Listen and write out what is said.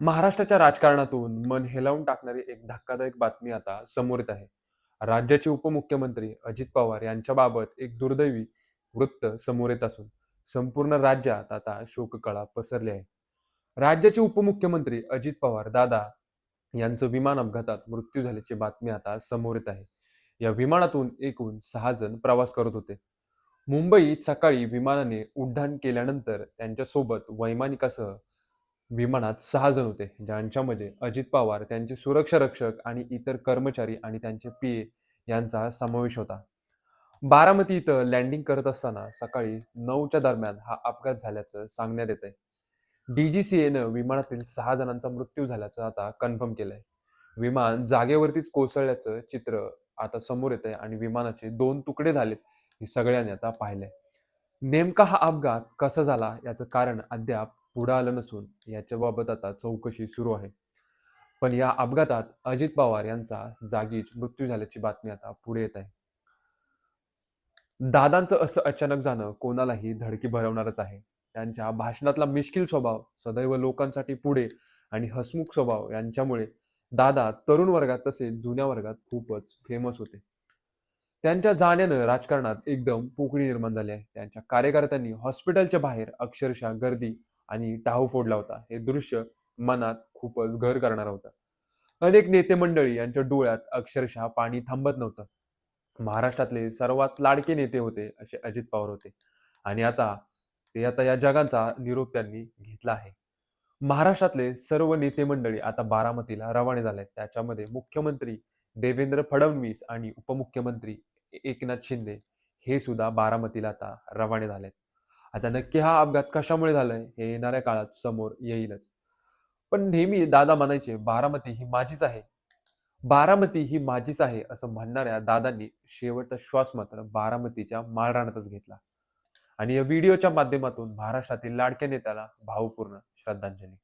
महाराष्ट्राच्या राजकारणातून मन हेलावून टाकणारी एक धक्कादायक बातमी आता समोर येत आहे. राज्याचे उपमुख्यमंत्री अजित पवार यांच्याबाबत एक दुर्दैवी वृत्त समोर येत असून संपूर्ण राज्यात आता शोककळा पसरली आहे. राज्याचे उपमुख्यमंत्री अजित पवार दादा यांचं विमान अपघातात मृत्यू झाल्याची बातमी आता समोर येत आहे. या विमानातून एकूण सहा जण प्रवास करत होते. मुंबईत सकाळी विमानाने उड्डाण केल्यानंतर त्यांच्यासोबत वैमानिकासह विमानात सहा जण होते. ज्यांच्यामध्ये अजित पवार त्यांचे सुरक्षा रक्षक आणि इतर कर्मचारी आणि त्यांचे पीए यांचा समावेश होता. बारामती इथं लँडिंग करत असताना सकाळी नऊच्या दरम्यान हा अपघात झाल्याचं सांगण्यात येत आहे डीजीसीएनं विमानातील सहा जणांचा मृत्यू झाल्याचं आता कन्फर्म केलंय. विमान जागेवरतीच कोसळल्याचं चित्र आता समोर येत आहे आणि विमानाचे दोन तुकडे झालेत हे सगळ्यांनी आता पाहिलंय. नेमका हा अपघात कसा झाला याचं कारण अद्याप पुढं आलं नसून याच्याबाबत आता चौकशी सुरू आहे. पण या अपघातात अजित पवार यांचा जागीच मृत्यू झाल्याची बातमी आता पुढे येत आहे. दादांचं असं अचानक जाणं कोणालाही धडकी भरवणारच आहे. त्यांच्या भाषणातला मिश्किल स्वभाव सदैव लोकांसाठी पुढे आणि हसमुख स्वभाव यांच्यामुळे दादा तरुण वर्गात तसेच जुन्या वर्गात खूपच फेमस होते. त्यांच्या जाण्यानं राजकारणात एकदम पोकळी निर्माण झाली आहे. त्यांच्या कार्यकर्त्यांनी हॉस्पिटलच्या बाहेर अक्षरशः गर्दी आणि टाहू फोडला होता. हे दृश्य मनात खूपच घर करणार होतं. अनेक नेते मंडळी यांच्या डोळ्यात अक्षरशः पाणी थांबत नव्हतं. महाराष्ट्रातले सर्वात लाडके नेते होते असे अजित पवार होते. आणि आता ते आता या जगाचा निरोप त्यांनी घेतला आहे. महाराष्ट्रातले सर्व नेते मंडळी आता बारामतीला रवाना झाले त्याच्यामध्ये मुख्यमंत्री देवेंद्र फडणवीस आणि उपमुख्यमंत्री एकनाथ शिंदे हे सुद्धा बारामतीला आता रवाने झालेत. आता नक्की हा अपघात कशामुळे झालाय हे येणाऱ्या काळात समोर येईलच. पण नेहमी दादा म्हणायचे बारामती ही माझीच आहे. बारामती ही माझीच आहे असं म्हणणाऱ्या दादांनी शेवटचा श्वास मात्र बारामतीच्या माळरानातच घेतला. आणि या व्हिडिओच्या माध्यमातून महाराष्ट्रातील लाडक्या नेत्याला भावपूर्ण श्रद्धांजली.